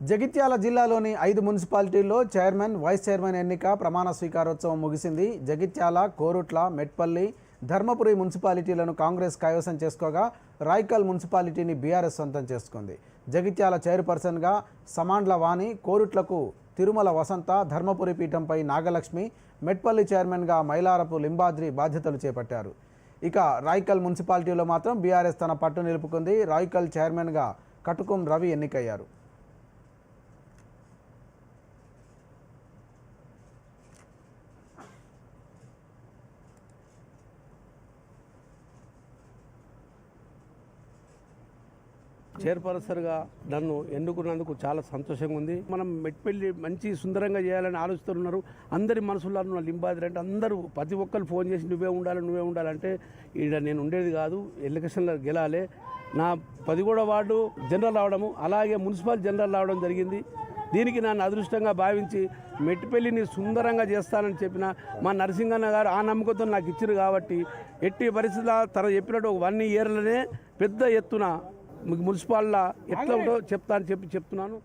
జగిత్యాల జిల్లాలోని ఐదు మున్సిపాలిటీల్లో చైర్మన్ వైస్ చైర్మన్ ఎన్నిక ప్రమాణ స్వీకారోత్సవం ముగిసింది. జగిత్యాల కోరుట్ల మెట్పల్లి ధర్మపురి మున్సిపాలిటీలను కాంగ్రెస్ కైవసం చేసుకోగా రాయ్కల్ మున్సిపాలిటీని బీఆర్ఎస్ సొంతం చేసుకుంది. జగిత్యాల చైర్పర్సన్గా సమాండ్ల వాణి కోరుట్లకు తిరుమల వసంత ధర్మపురి పీఠంపై నాగలక్ష్మి మెట్పల్లి చైర్మన్గా మైలారపు లింబాద్రి బాధ్యతలు చేపట్టారు. ఇక రాయ్కల్ మున్సిపాలిటీలో మాత్రం బీఆర్ఎస్ తన పట్టు నిలుపుకుంది. రాయ్కల్ చైర్మన్గా కటుకుం రవి ఎన్నికయ్యారు. చైర్పర్సన్గా నన్ను ఎన్నుకున్నందుకు చాలా సంతోషంగా ఉంది. మనం మెట్పెళ్ళి మంచి సుందరంగా చేయాలని ఆలోచిస్తున్నారు. అందరి మనసులో ఉన్న లింబాదిరి అంటే అందరూ ప్రతి ఒక్కరు ఫోన్ చేసి నువ్వే ఉండాలి నువ్వే ఉండాలంటే ఈడ నేను ఉండేది కాదు ఎలక్షన్లో గెలాలి. నా పదిగూడ వార్డు జనరల్ రావడము అలాగే మున్సిపల్ జనరల్ రావడం జరిగింది. దీనికి నన్ను అదృష్టంగా భావించి మెట్టిపల్లిని సుందరంగా చేస్తానని చెప్పిన మా నరసింహన్న గారు ఆ నమ్మకంతో నాకు ఇచ్చారు కాబట్టి ఎట్టి పరిస్థితుల తన చెప్పినట్టు ఒక వన్ ఇయర్లోనే పెద్ద ఎత్తున మున్సిపాల్లో ఎట్లా ఉంటో చెప్తా అని చెప్పి చెప్తున్నాను.